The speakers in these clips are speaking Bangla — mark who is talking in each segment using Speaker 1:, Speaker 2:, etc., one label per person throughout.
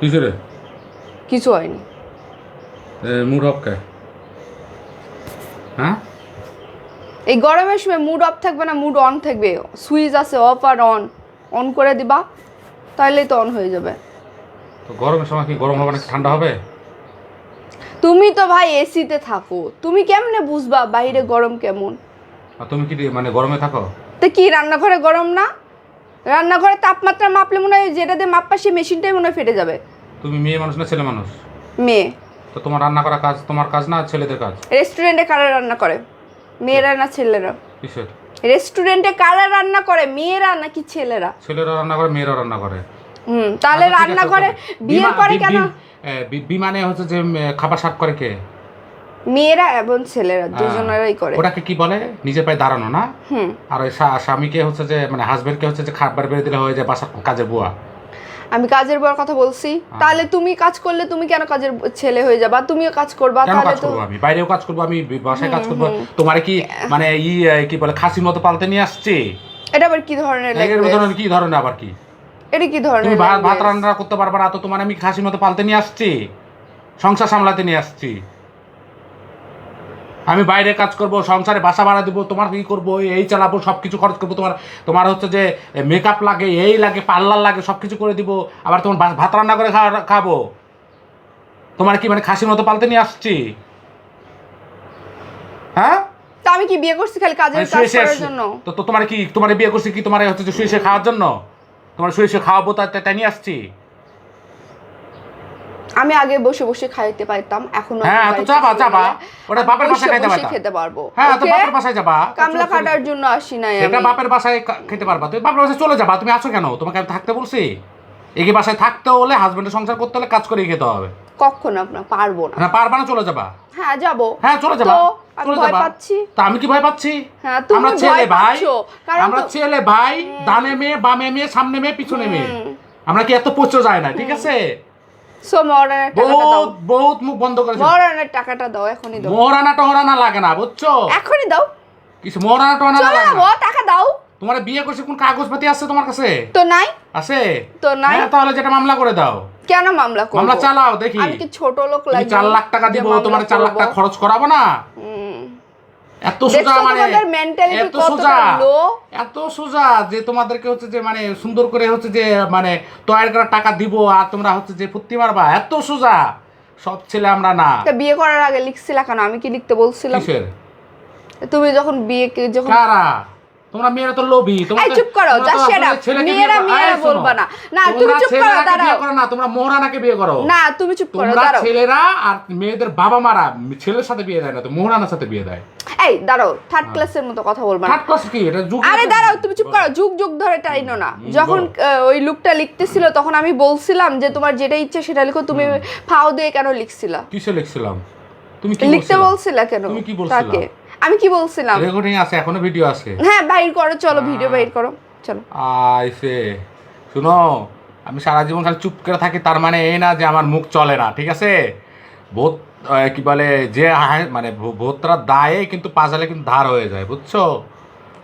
Speaker 1: কিসে
Speaker 2: কিছু হয়নি।
Speaker 1: মুড অফ কে? হ্যাঁ?
Speaker 2: এই গরমের সময় মুড অফ থাকবে না মুড অন থাকবে। সুইচ আছে অফ আর অন অন করে দিবা তাহলেই তো অন হয়ে যাবে।
Speaker 1: তো গরমের সময় কি গরম হবে না ঠান্ডা হবে?
Speaker 2: তুমি তো ভাই এসিতে থাকো। তুমি কেমনে বুঝবা বাইরে গরম কেমন?
Speaker 1: আর তুমি কি মানে গরমে থাকো?
Speaker 2: তো কি রান্নাঘরে গরম না? রান্নাঘরে তাপমাত্রা মাপলে মনে হয় যেটা দিয়ে মাপবা সেই মেশিনটাই মনে হয় ফেটে যাবে।
Speaker 1: তুমি মেয়ে মানুষ না ছেলে মানুষ?
Speaker 2: মেয়ে।
Speaker 1: তো তোমার রান্না করা কাজ তোমার কাজ না ছেলেদের কাজ?
Speaker 2: রেস্টুরেন্টে কারা রান্না করে? মেয়েরা না ছেলেরা?
Speaker 1: কিসের?
Speaker 2: রেস্টুরেন্টে কারা রান্না করে? মেয়েরা নাকি ছেলেরা?
Speaker 1: ছেলেরা রান্না করে মেয়েরা রান্না করে।
Speaker 2: হুম তাহলে
Speaker 1: আচ্ছা,
Speaker 2: রান্না করে
Speaker 1: তো
Speaker 2: বিয়ের পরে কেন?
Speaker 1: বিমানে হচ্ছে যে খাবার সার্ভ করে কে?
Speaker 2: মেয়েরা এবং ছেলেরা
Speaker 1: হ্যাঁ।
Speaker 2: দুজনেরাই করে।
Speaker 1: ওটাকে কি বলে? নিজের পায়ে দাঁড়ানো না?
Speaker 2: হুম।
Speaker 1: আর ওই স্বামীকে হচ্ছে যে মানে হাজবেন্ডকে হচ্ছে যে খাবার বেড়ে দিলে হয়ে যায় বাসার কাজের বুয়া।
Speaker 2: আমি কাজের বউর কথা বলছি। তাহলে তুমি কাজ করলে তুমি কেন কাজের ছেলে হয়ে যাবা? তুমিও কাজ করবা তাহলে তো
Speaker 1: আমি? বাইরেও কাজ করব আমি বাসায় কাজ করব। তোমার কি মানে ই কি বলে খাসির মতো পাল্টে নিয়ে আসছে?
Speaker 2: এটা আবার কি ধরনের
Speaker 1: এর ধরনের কি ধরনের আবার কি?
Speaker 2: এটা কি ধরনের
Speaker 1: ভাত ভাত রান্না করতে পারবা না তো তোমার আমি খাসির মতো পাল্টে নিয়ে আসছি। সংসার সামলাতে নিয়ে আসছি। আমি বাইরে কাজ করব সংসারে বাসা ভাড়া দেবো তোমার কি করব এই চালাবো সব কিছু খরচ করব তোমার তোমার হচ্ছে যে মেকআপ লাগে এই লাগে পার্লার লাগে সব কিছু করে দিব আবার তোমার ভাত রান্না করে খাব। তোমার কি মানে খাসির মতো পাল্টে নিয়ে আসছি? হ্যাঁ?
Speaker 2: তা আমি কি বিয়ে করছি খালি কাজের
Speaker 1: মানে
Speaker 2: কাজ করার জন্য?
Speaker 1: তো তো তোমার কি তোমার বিয়ে করছি কি? তোমার হচ্ছে যে শুয়ে শুয়ে খাওয়ার জন্য? তোমার শুয়ে শুয়ে খাওয়াবো তাই তাই নিয়ে আসছি?
Speaker 2: আমি আগে বসে বসে খাইতে পারতাম এখন
Speaker 1: হ্যাঁ তো যাবা যাবা ওটা বাপের বাসায় খাইতে পারতা
Speaker 2: খেতে পারব
Speaker 1: হ্যাঁ তো বাপের বাসায় যাবা।
Speaker 2: কামলা কাটার জন্য আসি নাই
Speaker 1: এটা বাপের বাসায় খেতে পারবা। তুমি বাপের বাসায় চলে যাবা তুমি আছো কেন? তোমাকে আমি থাকতে বলছি? একে বাসায় থাকতে হলে হাজবেন্ডের সংসার করতে হলে কাজ করে খেতে হবে।
Speaker 2: কখন আপনার পারব না।
Speaker 1: হ্যাঁ পারবা না চলে যাবা।
Speaker 2: হ্যাঁ যাব।
Speaker 1: হ্যাঁ চলে যাবা।
Speaker 2: আমি ভয় পাচ্ছি।
Speaker 1: তা আমি কি ভয় পাচ্ছি?
Speaker 2: হ্যাঁ তুমি
Speaker 1: আমরা ছেলে ভাই। আমরা ছেলে ভাই ডানে মেয়ে বামে মেয়ে সামনে মেয়ে পিছনে মেয়ে। আমরা কি এত পচো যায় না ঠিক আছে?
Speaker 2: সো মহারানের টাকাটা দাও।
Speaker 1: বহুত বহুত মুখ বন্ধ করেছে।
Speaker 2: মহারানের টাকাটা দাও এখনই দাও।
Speaker 1: মোহরানা টহরানা লাগে না বুঝছ?
Speaker 2: এখনই দাও।
Speaker 1: কিছু মোহরানা টহরানা লাগে না।
Speaker 2: টাকা দাও।
Speaker 1: তোমার বিয়ে করছে কোন কাগজপাতি আছে তোমার কাছে?
Speaker 2: তো নাই।
Speaker 1: আছে?
Speaker 2: তো নাই।
Speaker 1: হ্যাঁ তাহলে যেটা মামলা করে দাও।
Speaker 2: কেন মামলা করব?
Speaker 1: মামলা চালাও দেখি।
Speaker 2: আমি কি ছোট লোক লাগি
Speaker 1: চার লাখ টাকা দিব তোমার চার লাখ টাকা খরচ করাবো না। এত সোজা মানে এত সোজা এত সোজা যে তোমাদেরকে হচ্ছে যে মানে সুন্দর করে হচ্ছে যে মানে তৈরি টাকা দিব আর তোমরা হচ্ছে যে ফুর্তি মারবা এত সোজা। সব ছেলে আমরা না।
Speaker 2: বিয়ে করার আগে লিখছিলা কেন? আমি কি লিখতে বলছিলাম?
Speaker 1: কিসের?
Speaker 2: তুমি যখন বিয়ে যখন
Speaker 1: কারা? তোমরা মেয়েরা তো লোভী তোমরা
Speaker 2: চুপ করো, মেয়েরা মেয়েরা বলবা না। না, তুমি চুপ করো, দাঁড়াও।
Speaker 1: বিয়ে করো না তোমরা মোহরানাকে বিয়ে করো।
Speaker 2: না তুমি চুপ করো দাঁড়াও।
Speaker 1: ছেলেরা আর মেয়েদের বাবা মারা ছেলের সাথে বিয়ে দেয় না তো মোহরানার সাথে বিয়ে দেয়।
Speaker 2: এই দাঁড়াও থার্ড ক্লাসের মতো কথা বলবা
Speaker 1: থার্ড ক্লাস কি? এটা যুগ
Speaker 2: আরে দাঁড়াও তুমি চুপ করো যুগ যুগ ধরে টাইনো না। যখন ওই লুকটা লিখতেছিল তখন আমি বলছিলাম যে তোমার যেটা ইচ্ছা সেটা লিখো তুমি ফাও দিয়ে কেন লিখছিলা?
Speaker 1: কিসে লিখছিলাম? তুমি কি
Speaker 2: লিখতে বলছিলা? কেন
Speaker 1: তুমি কি বলছিলা?
Speaker 2: তাকে আমি কি বলছিলাম?
Speaker 1: রেকর্ডিং আছে এখনও ভিডিও আছে।
Speaker 2: হ্যাঁ বাইর করো চলো ভিডিও বাইর করো চলো।
Speaker 1: আইসে। শুনো আমি সারা জীবন খালি চুপ করে থাকি তার মানে এই না যে আমার মুখ চলে না ঠিক আছে? ভূত আহ, কি বলে যে মানে ভূ- ভূতরা দায়ে কিন্তু পাজালে কিন্তু ধার হয়ে যায় বুঝছ?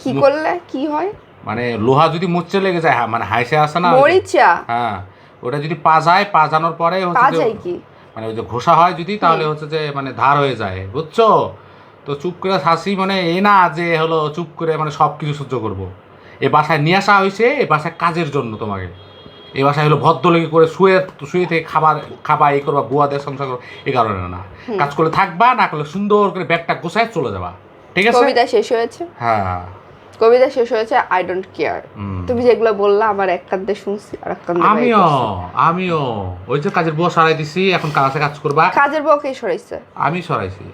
Speaker 2: কি করলে? কি হয়?
Speaker 1: মানে লোহা যদি মুচ্ছে লেগে যায় হ্যাঁ, মানে হাইসে আসে না
Speaker 2: মরিচা?
Speaker 1: হ্যাঁ ওটা যদি পাজায় পাজানোর পরে হচ্ছে
Speaker 2: পা কি?
Speaker 1: মানে ওই যে ঘোষা হয় যদি তাহলে হচ্ছে যে মানে ধার হয়ে যায় বুঝছ? তো চুপ করে হাসি মানে এ না যে হলো চুপ করে মানে সব কিছু সহ্য করব। এ বাসায় নিয়ে আসা হয়েছে এ বাসায় কাজের জন্য তোমাকে। এ বাসায় হলো ভদ্রলোকি করে শুয়ে শুয়ে থেকে খাবার খাবা এই করবা বুয়াদের সংসার করো এই কারণে না। কাজ করলে থাকবা না করলে সুন্দর করে ব্যাগটা গোছায় চলে যাবা। ঠিক আছে?
Speaker 2: কবিতা শেষ হয়েছে?
Speaker 1: হ্যাঁ।
Speaker 2: কবিতা শেষ হয়েছে আই ডোন্ট কেয়ার তুমি যেগুলো বললা আমার এক কান্দে শুনছি আর এক কান্দে
Speaker 1: আমিও আমিও। ওই যে কাজের বুয়া সরাই দিছি এখন কাছে কাজ করবা?
Speaker 2: কাজের বউকে সরাইছে?
Speaker 1: আমি সরাইছি।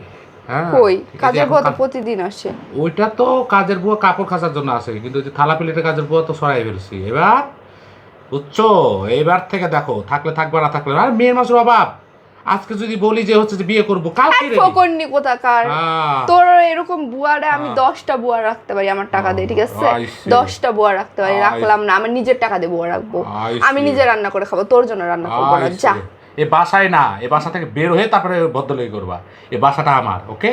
Speaker 1: হ্যাঁ
Speaker 2: কই? কাজের বউ তো প্রতিদিন আসে।
Speaker 1: ওইটা তো কাজের বুয়া কাপড় খাঁচার জন্য আছে কিন্তু যে থালা প্লেটের কাজের বুয়া তো সরাই ফেলছি। এবার বুঝছ? এবার থেকে দেখো থাকলে থাকবে না থাকলে আর মেয়ের মাসের অভাব। আজকে যদি বলি যে হচ্ছে যে বিয়ে করব কালকে।
Speaker 2: ফকরনি কোথাকার?
Speaker 1: হ্যাঁ।
Speaker 2: তোর এরকম বুয়ারে আমি
Speaker 1: হ্যাঁ।
Speaker 2: দশটা বুয়া রাখতে পারি আমার টাকা দিয়ে ঠিক আছে?
Speaker 1: আইসে।
Speaker 2: দশটা বুয়া রাখতে পারি রাখলাম না আমার নিজের টাকা দিয়ে বুয়া রাখব। আমি নিজে রান্না করে খাব তোর জন্য রান্না করব না যা।
Speaker 1: এ বাসায় না এ বাসা থেকে বের হয়ে তারপরে ভদ্রলোকি করবা। এ বাসাটা আমার ওকে?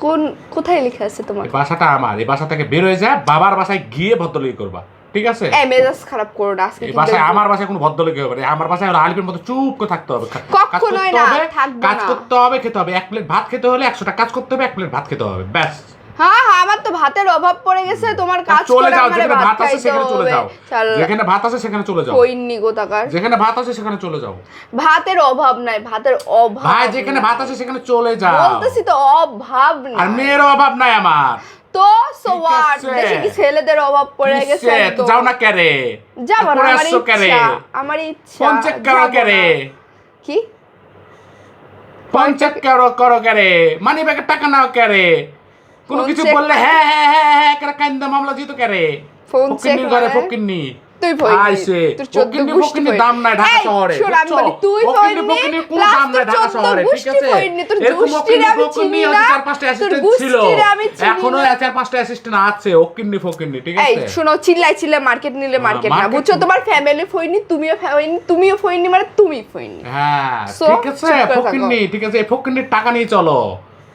Speaker 2: কোন কোথায় লিখে আছে তোমার?
Speaker 1: বাসাটা আমার এই বাসা থেকে বের হয়ে যায় বাবার বাসায় গিয়ে ভদ্রলোকি করবা। ঠিক আছে?
Speaker 2: এই মেজাজ খারাপ করো না আজকে
Speaker 1: বাসায় আমার বাসায় কোনো ভদ্রলোক হবে না। আমার বাসায় হলো আলিপের মতো চুপ করে থাকতে হবে।
Speaker 2: কখনোই না, থাকব
Speaker 1: কাজ করতে হবে খেতে হবে। এক প্লেট ভাত খেতে হলে একশোটা কাজ করতে হবে এক প্লেট ভাত খেতে হবে। ব্যাস।
Speaker 2: হ্যাঁ হ্যাঁ আমার তো ভাতের অভাব পড়ে গেছে তোমার কাজ
Speaker 1: চলে যাও যেখানে
Speaker 2: ভাত
Speaker 1: আছে সেখানে চলে যাও। যেখানে ভাত আছে সেখানে চলে যাও।
Speaker 2: কইনি গোতাকার
Speaker 1: যেখানে ভাত আছে সেখানে চলে যাও।
Speaker 2: ভাতের অভাব নাই ভাতের অভাব
Speaker 1: ভাই যেখানে ভাত আছে সেখানে চলে যাও।
Speaker 2: বলতেছি তো অভাব
Speaker 1: আর
Speaker 2: না
Speaker 1: মেয়ের অভাব নাই আমার।
Speaker 2: তো সো
Speaker 1: ঠিক
Speaker 2: হোয়াট দেশে কি ছেলেদের অভাব পড়ে গেছে
Speaker 1: তো যাও না কেরে
Speaker 2: যাব না আমার ইচ্ছা আমার ইচ্ছা।
Speaker 1: করো কেরে
Speaker 2: কি?
Speaker 1: করো করো কেরে মানি ব্যাগের টাকা নাও কেরে কোনো কিছু বললে হ্যাঁ হ্যাঁ হ্যাঁ হ্যাঁ করে কান্দা মামলা জিতো কেরে
Speaker 2: ফোন চেক করে
Speaker 1: ফকিন্নি।
Speaker 2: তুই ফইনি
Speaker 1: আইছে দাম নাই ঢাকা শহরে।
Speaker 2: তুই ফইনি,
Speaker 1: কোনো দাম নাই ঢাকা শহরে ঠিক আছে?
Speaker 2: ফইনি,
Speaker 1: চার পাঁচটা অ্যাসিস্ট্যান্ট ছিল।
Speaker 2: এখনও।
Speaker 1: চার পাঁচটা অ্যাসিস্ট্যান্ট আছে ওকিন্নি ফকিন্নি ঠিক
Speaker 2: এই
Speaker 1: আছে?
Speaker 2: শোনো চিল্লাই চিল্লাই মার্কেট নিলে মার্কেট না। বুঝছ? তোমার ফ্যামিলি ফইনি তুমিও ফ্যামিলি তুমিও ফইনি মানে তুমি ফইনি
Speaker 1: হ্যাঁ ঠিক আছে ফকিন্নি ঠিক আছে এই ফকিন্নির টাকা নিয়ে চলো।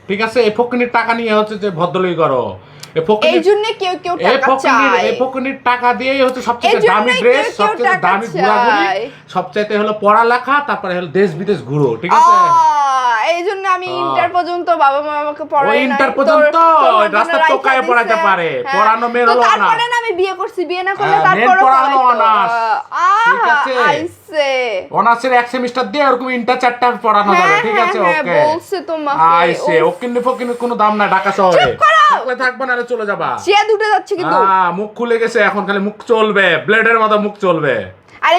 Speaker 1: ঠিক আছে? এ ফকিনির টাকা নিয়ে হচ্ছে যে ভদ্রলোক করো। এই
Speaker 2: জন্য কেউ কেউ টাকা চায়।
Speaker 1: এই ফকিন্নির টাকা দিয়েই হচ্ছে সবচেয়ে দামি ড্রেস সবচেয়ে দামি ঘোরাঘুরি হলো পড়ালেখা তারপরে হলো দেশ বিদেশ ঘুরো ঠিক আছে?
Speaker 2: এই জন্য আমি ইন্টার পর্যন্ত বাবা মা আমাকে পড়ায় নাই।
Speaker 1: ইন্টার পর্যন্ত?
Speaker 2: রাইখা
Speaker 1: টোকায়
Speaker 2: দিছে।
Speaker 1: পড়াইতে পারে,
Speaker 2: হ্যাঁ।
Speaker 1: পড়ানো মেয়ের হলো অনার্স।
Speaker 2: তারপরে না আমি বিয়ে করছি। বিয়ে না করলে
Speaker 1: হ্যাঁ,
Speaker 2: তারপরে
Speaker 1: পড়ানো অনার্স। ঠিক
Speaker 2: আহা
Speaker 1: আছে?
Speaker 2: আইছে
Speaker 1: অনার্সের এক সেমিস্টার দিয়ে ওরকম ইন্টার চারটা পড়ানো যাবে
Speaker 2: হ্যাঁ
Speaker 1: ঠিক
Speaker 2: হ্যাঁ
Speaker 1: আছে? ওকে।
Speaker 2: বলছে তোমাকে
Speaker 1: আইসে।
Speaker 2: উফ,
Speaker 1: ওকিন্নি ফকিন্নি কোনো দাম নাই ঢাকা শহরে। থাকলে থাকবে না চলে যাবা।
Speaker 2: চেয়ে দুটো যাচ্ছে কিন্তু।
Speaker 1: হ্যাঁ মুখ খুলে গেছে এখন খালি মুখ চলবে। ব্লেডের মতো মুখ চলবে।
Speaker 2: আর